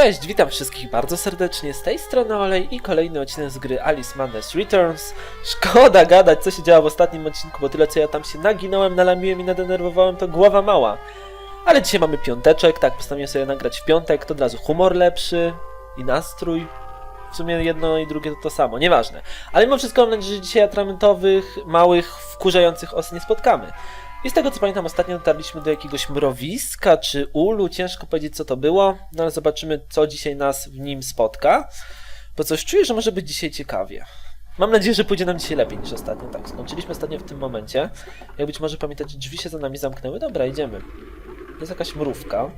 Cześć, witam wszystkich bardzo serdecznie, z tej strony Olej i kolejny odcinek z gry Alice Madness Returns. Szkoda gadać, co się działo w ostatnim odcinku, bo tyle co ja tam się naginąłem, nalamiłem i nadenerwowałem, to głowa mała. Ale dzisiaj mamy piąteczek, tak, postanowiłem sobie nagrać w piątek, to od razu humor lepszy i nastrój. W sumie jedno i drugie to to samo, nieważne. Ale mimo wszystko mam nadzieję, że dzisiaj atramentowych, małych, wkurzających os nie spotkamy. I z tego co pamiętam, ostatnio dotarliśmy do jakiegoś mrowiska czy ulu, ciężko powiedzieć co to było, no ale zobaczymy co dzisiaj nas w nim spotka, bo coś czuję, że może być dzisiaj ciekawie. Mam nadzieję, że pójdzie nam dzisiaj lepiej niż ostatnio. Tak, skończyliśmy ostatnio w tym momencie. Jak być może pamiętacie, drzwi się za nami zamknęły. Dobra, idziemy. Jest jakaś mrówka.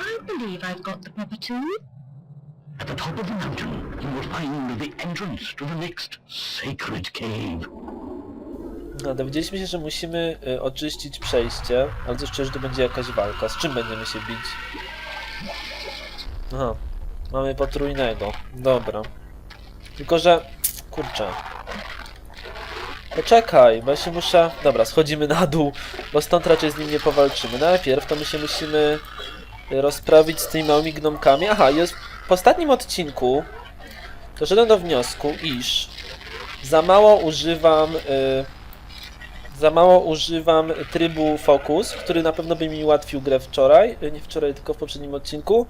I believe I've got the proper tool. At the top of the mountain, you will find the entrance to the next sacred cave. No, dowiedzieliśmy się, że musimy y, oczyścić przejście, ale czuję, że to będzie jakaś walka. Z czym będziemy się bić? Aha, mamy potrójnego. Dobra. Tylko, że... Kurczę. Poczekaj, bo ja się muszę... Dobra, schodzimy na dół, bo stąd raczej z nim nie powalczymy. Najpierw to my się musimy y, rozprawić z tymi małymi gnomkami. Aha, jest... w ostatnim odcinku doszedłem do wniosku, iż za mało używam... Y, za mało używam trybu Focus, który na pewno by mi ułatwił grę wczoraj, y, nie wczoraj, tylko w poprzednim odcinku.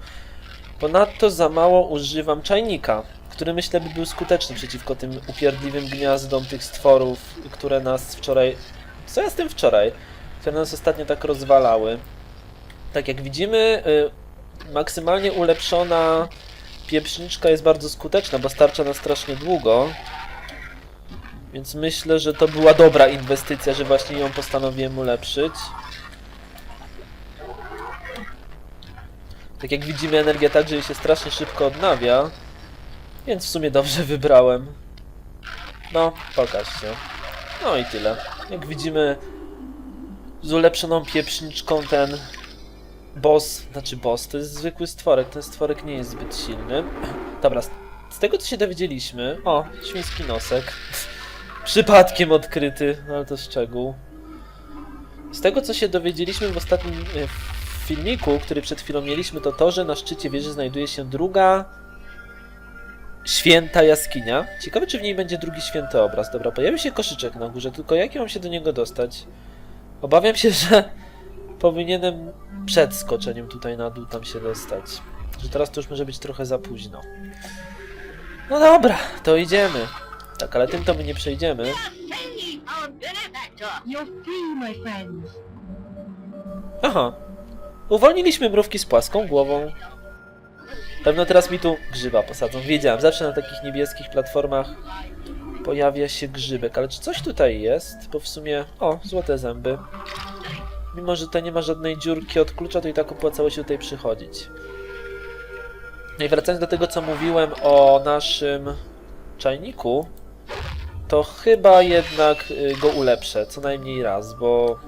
Ponadto za mało używam czajnika, który myślę by był skuteczny przeciwko tym upierdliwym gniazdom tych stworów, które nas wczoraj... Co ja z tym wczoraj? Które nas ostatnio tak rozwalały. Tak jak widzimy, y, maksymalnie ulepszona pieprzniczka jest bardzo skuteczna, bo starcza na strasznie długo. Więc myślę, że to była dobra inwestycja, że właśnie ją postanowiłem ulepszyć. Tak jak widzimy, energia także się strasznie szybko odnawia. Więc w sumie dobrze wybrałem. No, pokaż się. No i tyle. Jak widzimy, z ulepszoną pieprzniczką ten boss, znaczy boss, to jest zwykły stworek, ten stworek nie jest zbyt silny. Dobra, z, tego co się dowiedzieliśmy... O, świński nosek. Przypadkiem odkryty, no ale to szczegół. Z tego co się dowiedzieliśmy w ostatnim e, filmiku, który przed chwilą mieliśmy, to to, że na szczycie wieży znajduje się druga święta jaskinia. Ciekawe, czy w niej będzie drugi święty obraz. Dobra, pojawił się koszyczek na górze, tylko jak ja mam się do niego dostać? Obawiam się, że powinienem przed skoczeniem tutaj na dół tam się dostać. Że teraz to już może być trochę za późno. No dobra, to idziemy. Tak, ale tym to my nie przejdziemy. Aha. Uwolniliśmy mrówki z płaską głową. Pewno teraz mi tu grzyba posadzą. Wiedziałem, zawsze na takich niebieskich platformach pojawia się grzybek. Ale czy coś tutaj jest? Bo w sumie... O, złote zęby. Mimo, że tutaj nie ma żadnej dziurki od klucza, to i tak opłacało się tutaj przychodzić. No i wracając do tego, co mówiłem o naszym czajniku, to chyba jednak y, go ulepszę, co najmniej raz, bo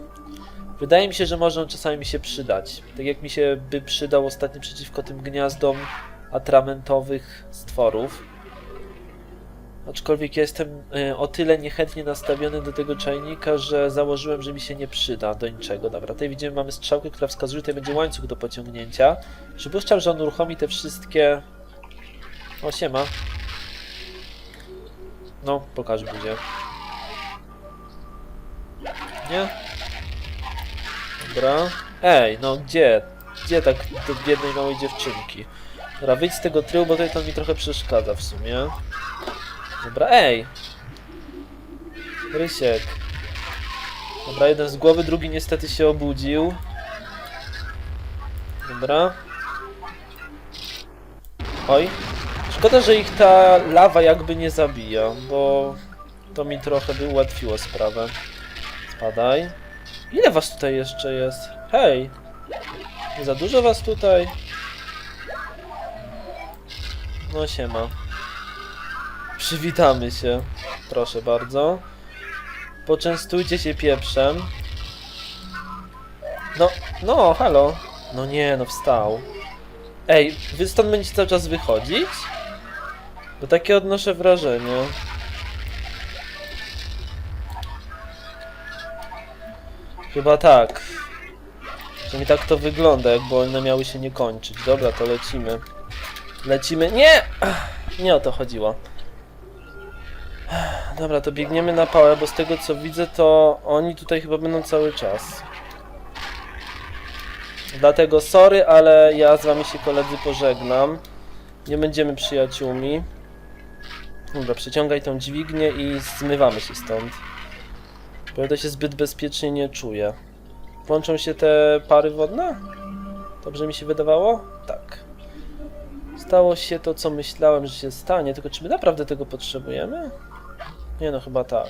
wydaje mi się, że może on czasami mi się przydać. Tak jak mi się by przydał ostatnio przeciwko tym gniazdom atramentowych stworów. Aczkolwiek jestem y, o tyle niechętnie nastawiony do tego czajnika, że założyłem, że mi się nie przyda do niczego. Dobra, tutaj widzimy, mamy strzałkę, która wskazuje, tutaj będzie łańcuch do pociągnięcia. Przypuszczam, że on uruchomi te wszystkie... O, siema. No, pokaż buzię. Nie? Dobra. Ej, no gdzie? Gdzie tak do biednej małej dziewczynki? Dobra, wyjdź z tego trybu, bo tutaj to mi trochę przeszkadza w sumie. Dobra, ej! Rysiek. Dobra, jeden z głowy, drugi niestety się obudził. Dobra. Oj. Szkoda, że ich ta lawa jakby nie zabija, bo to mi trochę by ułatwiło sprawę. Spadaj. Ile was tutaj jeszcze jest? Hej! Nie za dużo was tutaj? No siema. Przywitamy się. Proszę bardzo. Poczęstujcie się pieprzem. No, no, halo. No nie, no wstał. Ej, wy stąd będziecie cały czas wychodzić? Bo takie odnoszę wrażenie. Chyba tak. Przynajmniej tak to wygląda, jakby one miały się nie kończyć. Dobra, to lecimy. Lecimy. Nie! Nie o to chodziło. Dobra, to biegniemy na pałę, bo z tego co widzę, to oni tutaj chyba będą cały czas. Dlatego sorry, ale ja z wami się koledzy pożegnam. Nie będziemy przyjaciółmi. Dobra, przeciągaj tą dźwignię i zmywamy się stąd. Bo ja się zbyt bezpiecznie nie czuję. Włączą się te pary wodne? Dobrze mi się wydawało? Tak. Stało się to, co myślałem, że się stanie, tylko czy my naprawdę tego potrzebujemy? Nie no, chyba tak.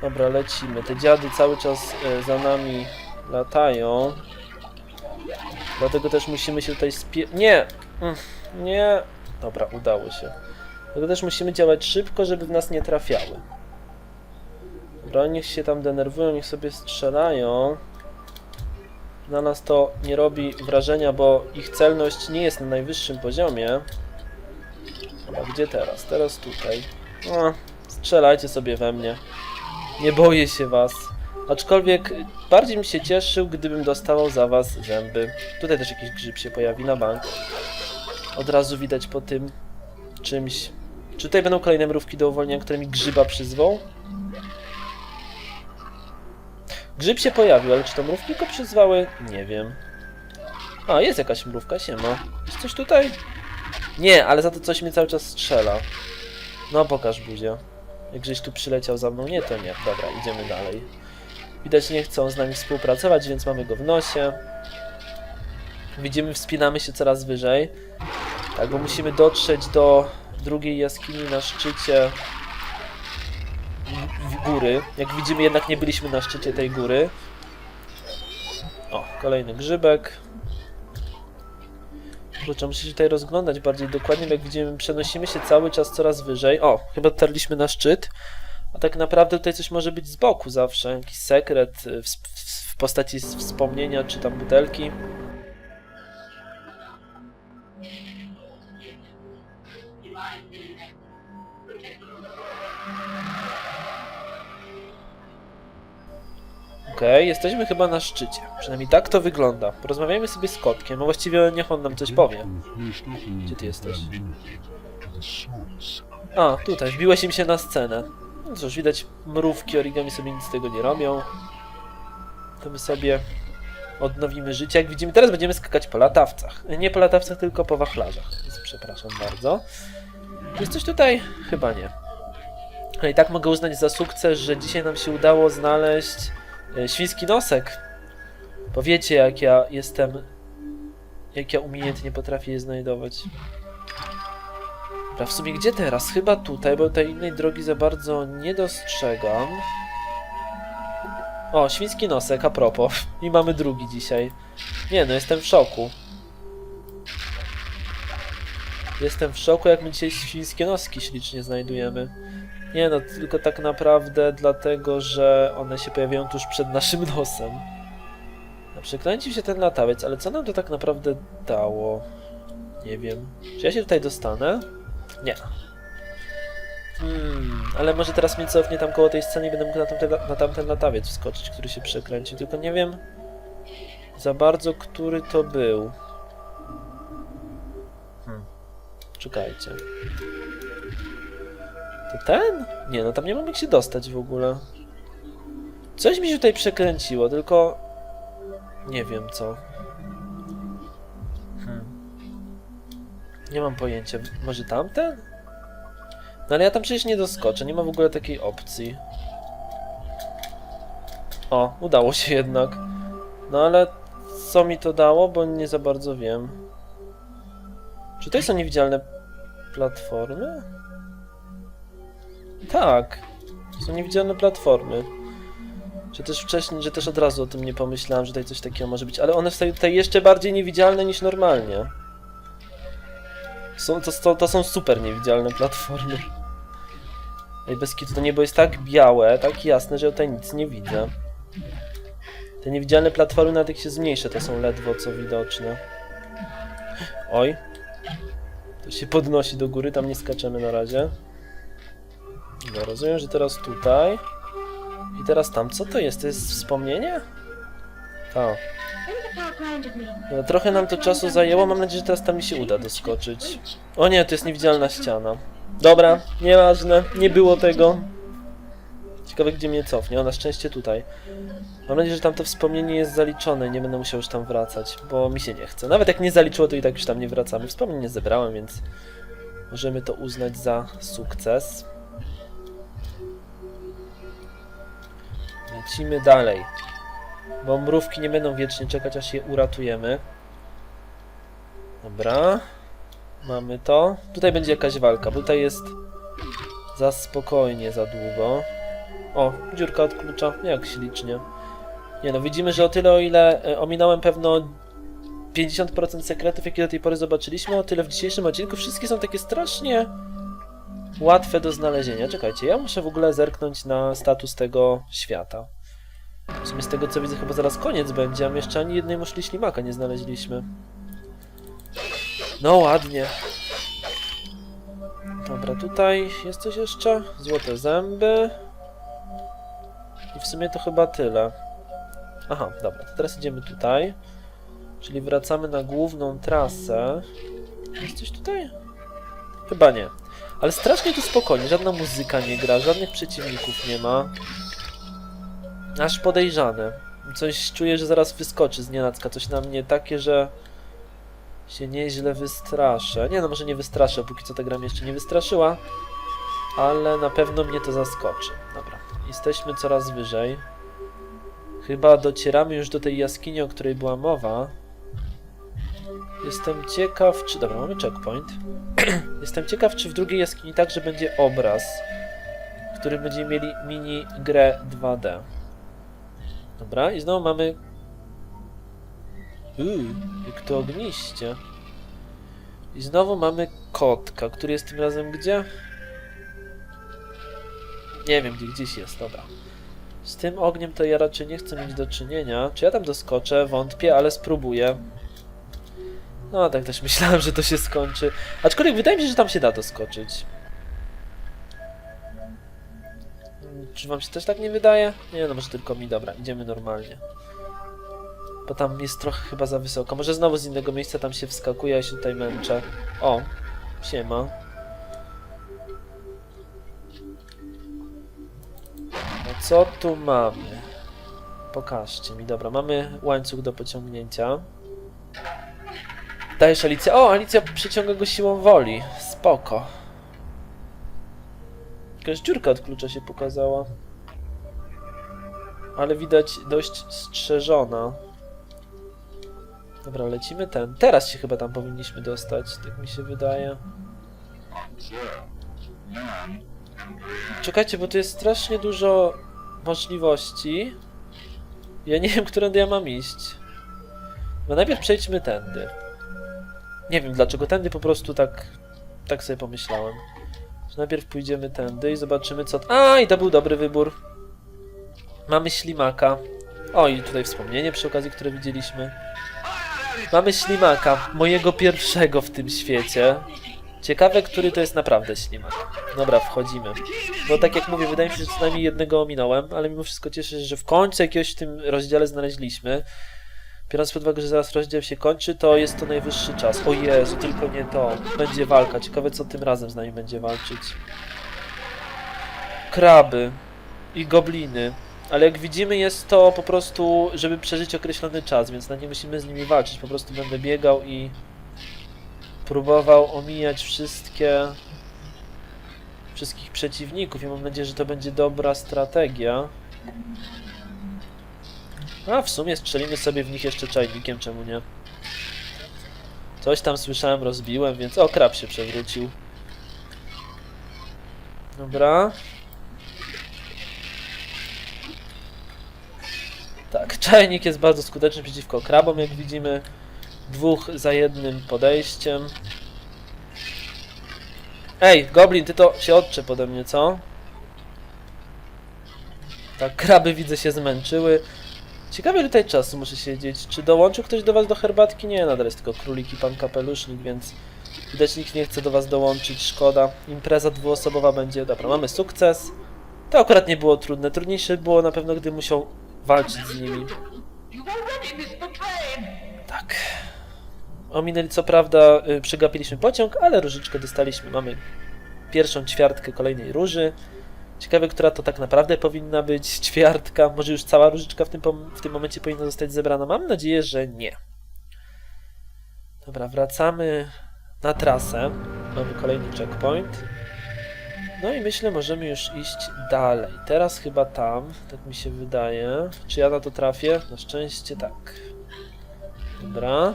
Dobra, lecimy. Te dziady cały czas e, za nami latają. Dlatego też musimy się tutaj spie... Nie! Mm, Nie! Dobra, udało się. Dlatego też musimy działać szybko, żeby w nas nie trafiały. Dobra, niech się tam denerwują, niech sobie strzelają. Na nas to nie robi wrażenia, bo ich celność nie jest na najwyższym poziomie. Dobra, gdzie teraz? Teraz tutaj. No, strzelajcie sobie we mnie. Nie boję się was. Aczkolwiek bardziej bym się cieszył, gdybym dostawał za was zęby. Tutaj też jakiś grzyb się pojawi na bank. Od razu widać po tym czymś. Czy tutaj będą kolejne mrówki do uwolnienia, które mi grzyba przyzwą? Grzyb się pojawił, ale czy to mrówki go przyzwały? Nie wiem. A, jest jakaś mrówka, siema. Jest coś tutaj? Nie, ale za to coś mnie cały czas strzela. No, pokaż buzię. Jak żeś tu przyleciał za mną? Nie, to nie. Dobra, idziemy dalej. Widać nie chcą z nami współpracować, więc mamy go w nosie. Widzimy, wspinamy się coraz wyżej. Tak, bo musimy dotrzeć do drugiej jaskini na szczycie góry. Jak widzimy, jednak nie byliśmy na szczycie tej góry. O, kolejny grzybek. Kurczę, muszę się tutaj rozglądać bardziej dokładnie, jak widzimy, przenosimy się cały czas coraz wyżej. O, chyba dotarliśmy na szczyt. A tak naprawdę tutaj coś może być z boku zawsze. Jakiś sekret y, w, w, postaci wspomnienia czy tam butelki. Okej, jesteśmy chyba na szczycie. Przynajmniej tak to wygląda. Porozmawiajmy sobie z kotkiem, a właściwie niech on nam coś powie. Gdzie ty jesteś? A, tutaj, wbiłeś im się na scenę. No cóż, widać mrówki origami sobie nic z tego nie robią. To my sobie odnowimy życie. Jak widzimy, teraz będziemy skakać po latawcach. Nie po latawcach, tylko po wachlarzach. Więc przepraszam bardzo. Jest coś tutaj? Chyba nie. Ale i tak mogę uznać za sukces, że dzisiaj nam się udało znaleźć świński nosek. Bo wiecie, jak ja jestem... Jak ja umiejętnie potrafię je znajdować. Dobra, w sumie gdzie teraz? Chyba tutaj, bo tej innej drogi za bardzo nie dostrzegam. O, świński nosek, a propos. I mamy drugi dzisiaj. Nie no, jestem w szoku. Jestem w szoku, jak my dzisiaj świńskie noski ślicznie znajdujemy. Nie no, tylko tak naprawdę dlatego, że one się pojawiają tuż przed naszym nosem. No, Przekręcił się ten latawiec, ale co nam to tak naprawdę dało? Nie wiem. Czy ja się tutaj dostanę? Nie. Hmm, ale może teraz mnie cofnie tam koło tej sceny i będę mógł na tamten, na tamten latawiec wskoczyć, który się przekręcił, tylko nie wiem za bardzo, który to był. Hmm. Czekajcie. To ten? Nie, no tam nie mam jak się dostać w ogóle. Coś mi się tutaj przekręciło, tylko nie wiem co. Hmm. Nie mam pojęcia. Może tamten? No ale ja tam przecież nie doskoczę, nie ma w ogóle takiej opcji. O, udało się jednak. No ale co mi to dało, bo nie za bardzo wiem. Czy to są niewidzialne platformy? Tak. Są niewidzialne platformy. Że też wcześniej, że też od razu o tym nie pomyślałem, że tutaj coś takiego może być, ale one są tutaj jeszcze bardziej niewidzialne niż normalnie. Są, to, to, to są super niewidzialne platformy. Ej, bez to niebo jest tak białe, tak jasne, że ja tutaj nic nie widzę. Te niewidzialne platformy nawet jak się zmniejsze, to są ledwo co widoczne. Oj. To się podnosi do góry, tam nie skaczemy na razie. No, rozumiem, że teraz tutaj. I teraz tam, co to jest? To jest wspomnienie? O, no, trochę nam to czasu zajęło, mam nadzieję, że teraz tam mi się uda doskoczyć. O nie, to jest niewidzialna ściana. Dobra, nieważne, nie było tego. Ciekawe, gdzie mnie cofnie. O, na szczęście tutaj. Mam nadzieję, że tam to wspomnienie jest zaliczone nie będę musiał już tam wracać, bo mi się nie chce. Nawet jak nie zaliczyło, to i tak już tam nie wracamy. Wspomnień nie zebrałem, więc możemy to uznać za sukces. Lecimy dalej. Bo mrówki nie będą wiecznie czekać, aż je uratujemy. Dobra. Mamy to. Tutaj będzie jakaś walka, bo tutaj jest za spokojnie, za długo. O, dziurka od klucza. Jak ślicznie. Nie no, widzimy, że o tyle, o ile e, ominąłem pewno 50% sekretów, jakie do tej pory zobaczyliśmy, o tyle w dzisiejszym odcinku wszystkie są takie strasznie łatwe do znalezienia. Czekajcie, ja muszę w ogóle zerknąć na status tego świata. W sumie z tego co widzę chyba zaraz koniec będzie, a my jeszcze ani jednej muszli ślimaka nie znaleźliśmy. No ładnie. Dobra, tutaj jest coś jeszcze? Złote zęby. I w sumie to chyba tyle. Aha, dobra, to teraz idziemy tutaj. Czyli wracamy na główną trasę. Jest coś tutaj? Chyba nie. Ale strasznie tu spokojnie, żadna muzyka nie gra, żadnych przeciwników nie ma. Aż podejrzane. Coś czuję, że zaraz wyskoczy z nienacka. Coś na mnie takie, że się nieźle wystraszę. Nie no, może nie wystraszę, póki co ta gra mnie jeszcze nie wystraszyła. Ale na pewno mnie to zaskoczy. Dobra, jesteśmy coraz wyżej. Chyba docieramy już do tej jaskini, o której była mowa. Jestem ciekaw, czy... Dobra, mamy checkpoint. Jestem ciekaw, czy w drugiej jaskini także będzie obraz, w którym będziemy mieli mini grę 2D. Dobra, i znowu mamy... Uuu, jak to ogniście. I znowu mamy kotka, który jest tym razem gdzie? Nie wiem, gdzie gdzieś jest, dobra. Z tym ogniem to ja raczej nie chcę mieć do czynienia. Czy ja tam doskoczę? Wątpię, ale spróbuję. No, tak też myślałem, że to się skończy. Aczkolwiek wydaje mi się, że tam się da doskoczyć. Czy wam się też tak nie wydaje? Nie, no może tylko mi. Dobra, idziemy normalnie. Bo tam jest trochę chyba za wysoko. Może znowu z innego miejsca tam się wskakuje, ja się tutaj męczę. O, siema. No co tu mamy? Pokażcie mi. Dobra, mamy łańcuch do pociągnięcia. Dajesz Alicja. O, Alicja przyciąga go siłą woli. Spoko. Jakaś dziurka od klucza się pokazała. Ale widać dość strzeżona. Dobra, lecimy ten. Teraz się chyba tam powinniśmy dostać, tak mi się wydaje. Czekajcie, bo tu jest strasznie dużo możliwości. Ja nie wiem, którędy ja mam iść. No najpierw przejdźmy tędy. Nie wiem dlaczego tędy, po prostu tak, tak sobie pomyślałem. Najpierw pójdziemy tędy i zobaczymy co... A, i to był dobry wybór. Mamy ślimaka. O, i tutaj wspomnienie przy okazji, które widzieliśmy. Mamy ślimaka, mojego pierwszego w tym świecie. Ciekawe, który to jest naprawdę ślimak. Dobra, wchodzimy. Bo tak jak mówię, wydaje mi się, że co najmniej jednego ominąłem, ale mimo wszystko cieszę się, że w końcu jakiegoś w tym rozdziale znaleźliśmy. Biorąc pod uwagę, że zaraz rozdział się kończy, to jest to najwyższy czas. O Jezu, tylko nie to. Będzie walka. Ciekawe, co tym razem z nami będzie walczyć. Kraby i gobliny. Ale jak widzimy, jest to po prostu, żeby przeżyć określony czas, więc nie musimy z nimi walczyć. Po prostu będę biegał i próbował omijać wszystkie wszystkich przeciwników i mam nadzieję, że to będzie dobra strategia. A w sumie strzelimy sobie w nich jeszcze czajnikiem, czemu nie? Coś tam słyszałem, rozbiłem, więc... O, krab się przewrócił. Dobra. Tak, czajnik jest bardzo skuteczny przeciwko krabom, jak widzimy. Dwóch za jednym podejściem. Ej, Goblin, ty to się odczep ode mnie, co? Tak, kraby widzę się zmęczyły. Ciekawe ile tutaj czasu muszę siedzieć. Czy dołączył ktoś do was do herbatki? Nie, nadal jest tylko królik i pan kapelusznik, więc widać nikt nie chce do was dołączyć, szkoda. Impreza dwuosobowa będzie. Dobra, mamy sukces. To akurat nie było trudne. Trudniejsze było na pewno, gdy musiał walczyć z nimi. Tak. Ominęli co prawda, y, przegapiliśmy pociąg, ale różyczkę dostaliśmy. Mamy pierwszą ćwiartkę kolejnej róży. Ciekawe, która to tak naprawdę powinna być ćwiartka. Może już cała różyczka w tym, w tym momencie powinna zostać zebrana. Mam nadzieję, że nie. Dobra, wracamy na trasę. Mamy kolejny checkpoint. No i myślę, możemy już iść dalej. Teraz chyba tam, tak mi się wydaje. Czy ja na to trafię? Na szczęście tak. Dobra.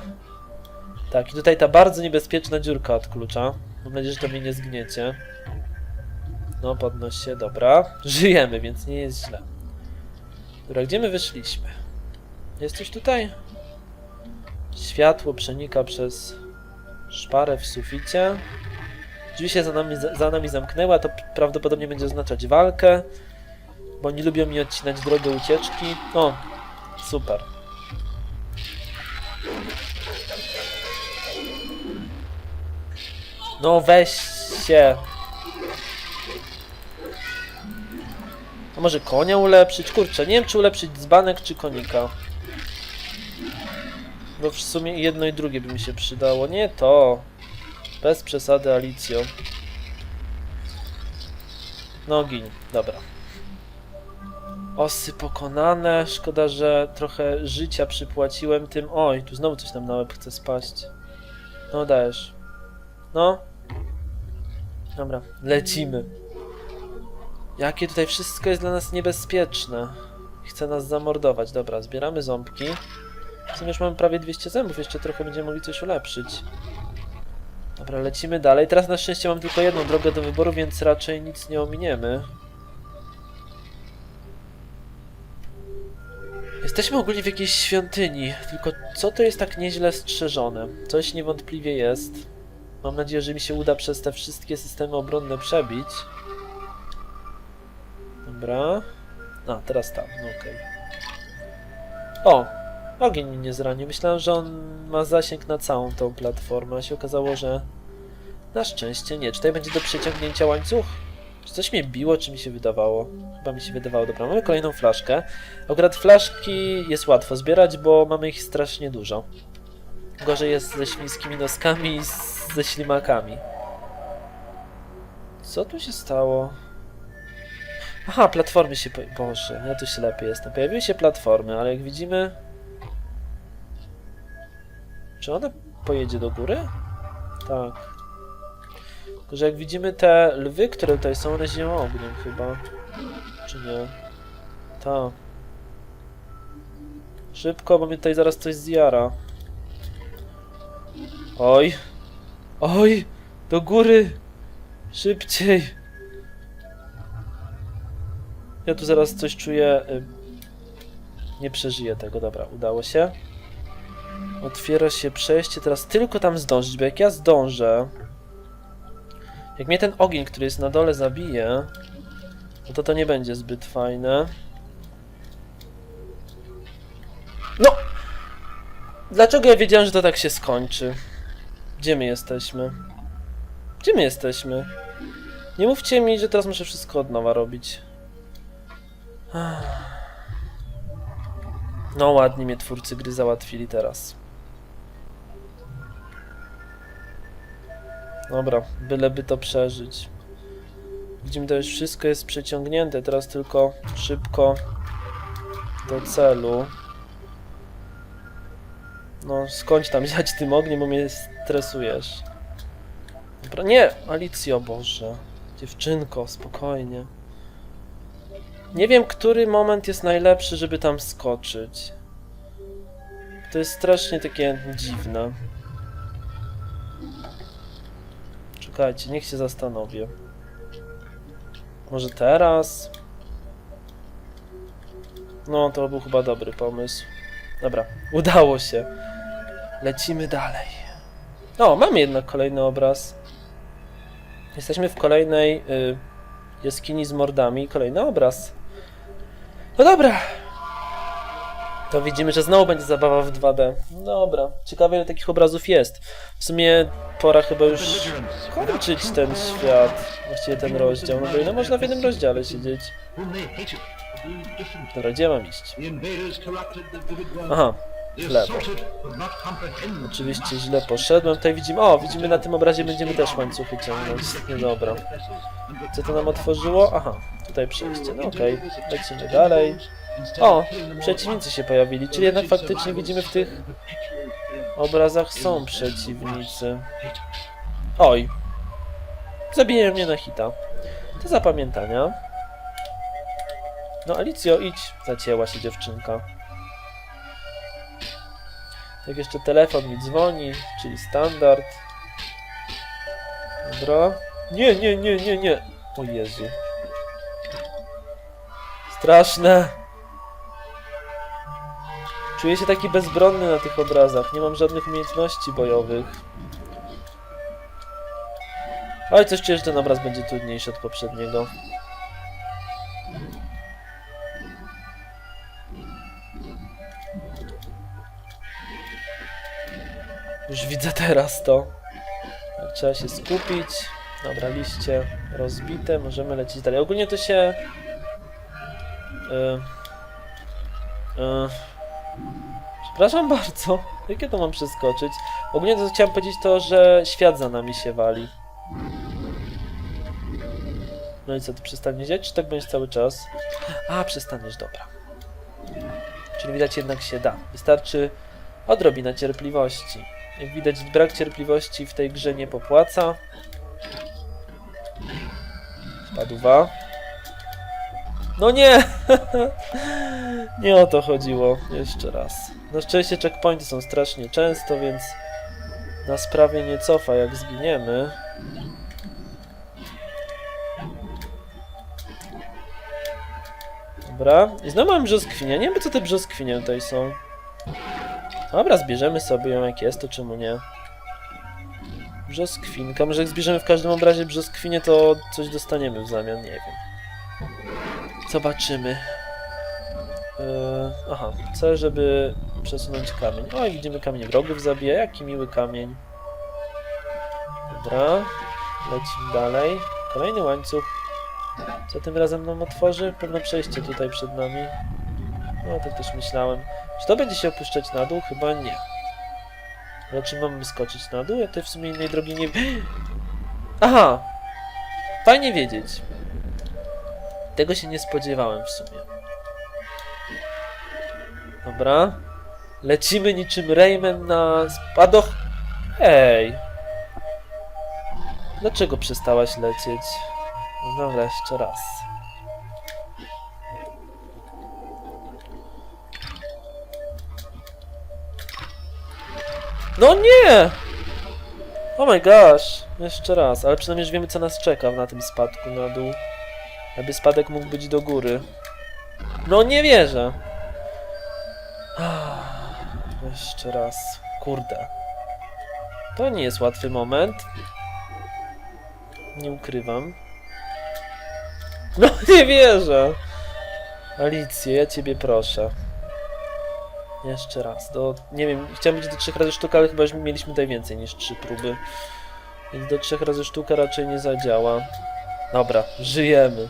Tak, i tutaj ta bardzo niebezpieczna dziurka od klucza. Mam nadzieję, że to mnie nie zgniecie. No, podnoś się, dobra. Żyjemy, więc nie jest źle. Dobra, gdzie my wyszliśmy? Jest coś tutaj? Światło przenika przez szparę w suficie. Drzwi się za nami, za nami zamknęła, to prawdopodobnie będzie oznaczać walkę, bo oni lubią mi odcinać drogę ucieczki. O, super. No weź się. Może konia ulepszyć? Kurczę, nie wiem czy ulepszyć dzbanek czy konika. Bo w sumie jedno i drugie by mi się przydało. Nie to. Bez przesady, Alicjo. No gin, dobra. Osy pokonane. Szkoda, że trochę życia przypłaciłem tym. Oj, tu znowu coś nam na łeb chce spaść. No dajesz. No. Dobra, lecimy. Jakie tutaj wszystko jest dla nas niebezpieczne. Chce nas zamordować. Dobra, zbieramy ząbki. W sumie już mamy prawie 200 zębów, jeszcze trochę będziemy mogli coś ulepszyć. Dobra, lecimy dalej. Teraz na szczęście mam tylko jedną drogę do wyboru, więc raczej nic nie ominiemy. Jesteśmy ogólnie w jakiejś świątyni, tylko co to jest tak nieźle strzeżone? Coś niewątpliwie jest. Mam nadzieję, że mi się uda przez te wszystkie systemy obronne przebić. Dobra. A, teraz tam, no okej. O! Ogień mnie nie zranił. Myślałem, że on ma zasięg na całą tą platformę, a się okazało, że na szczęście nie. Czy tutaj będzie do przeciągnięcia łańcuch? Czy coś mnie biło, czy mi się wydawało? Chyba mi się wydawało. Dobra, mamy kolejną flaszkę. Akurat flaszki jest łatwo zbierać, bo mamy ich strasznie dużo. Gorzej jest ze świńskimi noskami i ze ślimakami. Co tu się stało? Aha, platformy się... Po... Boże, ja tu ślepy jestem. Pojawiły się platformy, ale jak widzimy... Czy ona pojedzie do góry? Tak. Tylko, że jak widzimy te lwy, które tutaj są, one zimą ogniem chyba. Czy nie? Tak. Szybko, bo mnie tutaj zaraz coś zjara. Oj. Oj! Do góry! Szybciej! Ja tu zaraz coś czuję. y, Nie przeżyję tego, dobra, udało się. Otwiera się przejście, teraz tylko tam zdążyć, bo jak ja zdążę. Jak mnie ten ogień, który jest na dole, zabije, no to to nie będzie zbyt fajne. No! Dlaczego ja wiedziałem, że to tak się skończy? Gdzie my jesteśmy? Gdzie my jesteśmy? Nie mówcie mi, że teraz muszę wszystko od nowa robić. No ładnie mnie twórcy gry załatwili teraz. Dobra, byleby to przeżyć. Widzimy, to już wszystko jest przeciągnięte, teraz tylko szybko do celu. No, skończ tam ziać tym ogniem, bo mnie stresujesz. Dobra, nie! Alicjo, Boże. Dziewczynko, spokojnie. Nie wiem, który moment jest najlepszy, żeby tam skoczyć. To jest strasznie takie dziwne. Czekajcie, niech się zastanowię. Może teraz? No, to był chyba dobry pomysł. Dobra, udało się. Lecimy dalej. O, mamy jednak kolejny obraz. Jesteśmy w kolejnej y, jaskini z mordami. Kolejny obraz. No dobra. To widzimy, że znowu będzie zabawa w 2D. Dobra, ciekawe ile takich obrazów jest. W sumie pora chyba już kończyć ten świat, właściwie ten rozdział. No bo ile można w jednym rozdziale siedzieć? Dobra, gdzie mam iść? Aha, w lewo. Oczywiście źle poszedłem. Tutaj widzimy, o, widzimy na tym obrazie będziemy też łańcuchy ciągnąć. No dobra. Co to nam otworzyło? Aha, tutaj przejście. No okej, lecimy dalej. O, przeciwnicy się pojawili, czyli jednak faktycznie widzimy w tych obrazach są przeciwnicy. Oj. Zabijają mnie na hita. Do zapamiętania. No Alicjo, idź. Zacięła się dziewczynka. Tak jeszcze telefon mi dzwoni, czyli standard. Dobra. Nie, nie, nie, nie, nie. O Jezu. Straszne. Czuję się taki bezbronny na tych obrazach. Nie mam żadnych umiejętności bojowych. Oj, coś czuję, że ten obraz będzie trudniejszy od poprzedniego. Już widzę teraz to. Trzeba się skupić. Dobra, liście rozbite, możemy lecieć dalej. Ogólnie to się... Yy, yy, przepraszam bardzo. Jakie to mam przeskoczyć? Ogólnie to chciałem powiedzieć to, że świat za nami się wali. No i co, ty przestaniesz dziać, czy tak będzie cały czas? A, przestaniesz, dobra. Czyli widać jednak się da. Wystarczy odrobina cierpliwości. Jak widać, brak cierpliwości w tej grze nie popłaca. Spadła. No nie! nie o to chodziło. Jeszcze raz. Na szczęście checkpointy są strasznie często, więc na sprawie nie cofa jak zginiemy. Dobra. I znowu mam brzoskwinię. Nie wiem, co te brzoskwinie tutaj są. Dobra, zbierzemy sobie ją jak jest, to czemu nie? Brzoskwinka. Może jak zbierzemy w każdym obrazie brzoskwinię, to coś dostaniemy w zamian, nie wiem. Zobaczymy. Yy, aha, chcę, żeby przesunąć kamień. O, i widzimy kamień wrogów zabija. Jaki miły kamień. Dobra, lecimy dalej. Kolejny łańcuch. Co tym razem nam otworzy? Pewne przejście tutaj przed nami. No, tak też myślałem. Czy to będzie się opuszczać na dół? Chyba nie. Czy mamy skoczyć na dół? Ja tutaj w sumie innej drogi nie... Aha! Fajnie wiedzieć. Tego się nie spodziewałem w sumie. Dobra. Lecimy niczym Rayman na spadoch... Hej! Dlaczego przestałaś lecieć? No dobra, jeszcze raz. No nie! Oh my gosh! Jeszcze raz, ale przynajmniej wiemy co nas czeka na tym spadku na dół. Aby spadek mógł być do góry. No nie wierzę! Jeszcze raz. Kurde. To nie jest łatwy moment. Nie ukrywam. No nie wierzę! Alicję, ja ciebie proszę. Jeszcze raz. Do, nie wiem, chciałem być do trzech razy sztuka, ale chyba już mieliśmy tutaj więcej niż trzy próby. Więc do trzech razy sztuka raczej nie zadziała. Dobra, żyjemy.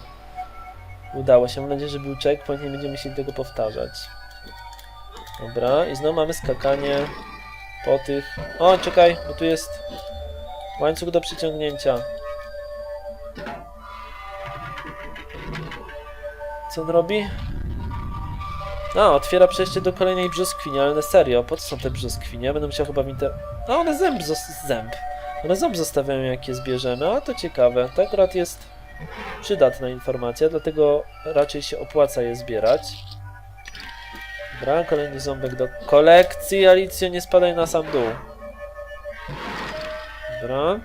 Udało się. Mam nadzieję, że był checkpoint, nie będziemy musieli tego powtarzać. Dobra, i znowu mamy skakanie po tych... O, czekaj, bo tu jest łańcuch do przyciągnięcia. Co on robi? A, otwiera przejście do kolejnej brzoskwini, ale na serio, po co są te brzoskwinie? Będę musiał chyba w inter... A, one zęb, zęb. One ząb zostawiają, jak je zbierzemy, a to ciekawe. To akurat jest przydatna informacja, dlatego raczej się opłaca je zbierać. Dobra, kolejny ząbek do kolekcji. Alicjo, nie spadaj na sam dół. Dobra.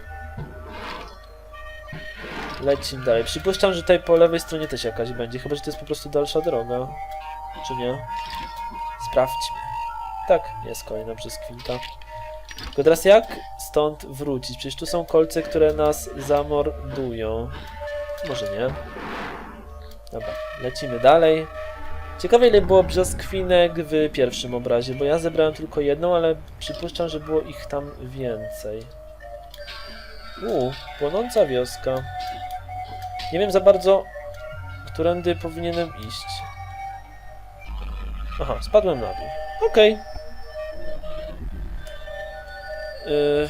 Lecimy dalej. Przypuszczam, że tutaj po lewej stronie też jakaś będzie, chyba że to jest po prostu dalsza droga. Czy nie? Sprawdźmy. Tak, jest kolejna brzoskwinka. Tylko teraz jak stąd wrócić? Przecież tu są kolce, które nas zamordują. Może nie. Dobra, lecimy dalej. Ciekawe ile było brzoskwinek w pierwszym obrazie, bo ja zebrałem tylko jedną, ale przypuszczam, że było ich tam więcej. Uuu, płonąca wioska. Nie wiem za bardzo, którędy powinienem iść. Aha, spadłem na dół. Okej. Y,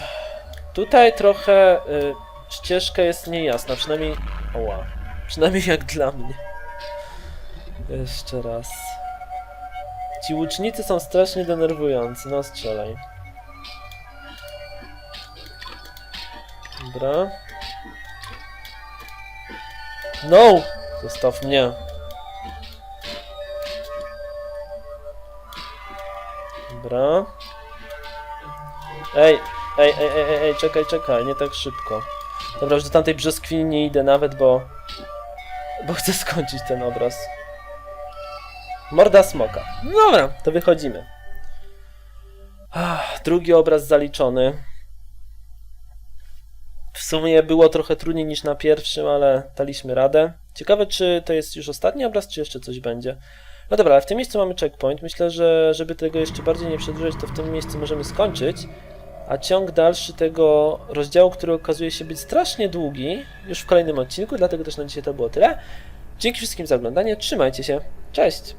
tutaj trochę y, ścieżka jest niejasna, przynajmniej... Oła. Przynajmniej jak dla mnie. Jeszcze raz. Ci łucznicy są strasznie denerwujący, no strzelaj. Dobra. No! Zostaw mnie. Dobra. Ej, ej, ej, ej, ej, czekaj, czekaj, nie tak szybko. Dobra, już do tamtej brzoskwini nie idę nawet, bo... Bo chcę skończyć ten obraz. Morda smoka. Dobra, to wychodzimy. Drugi obraz zaliczony. W sumie było trochę trudniej niż na pierwszym, ale daliśmy radę. Ciekawe, czy to jest już ostatni obraz, czy jeszcze coś będzie. No dobra, ale w tym miejscu mamy checkpoint. Myślę, że żeby tego jeszcze bardziej nie przedłużać, to w tym miejscu możemy skończyć. A ciąg dalszy tego rozdziału, który okazuje się być strasznie długi, już w kolejnym odcinku, dlatego też na dzisiaj to było tyle. Dzięki wszystkim za oglądanie, trzymajcie się, cześć!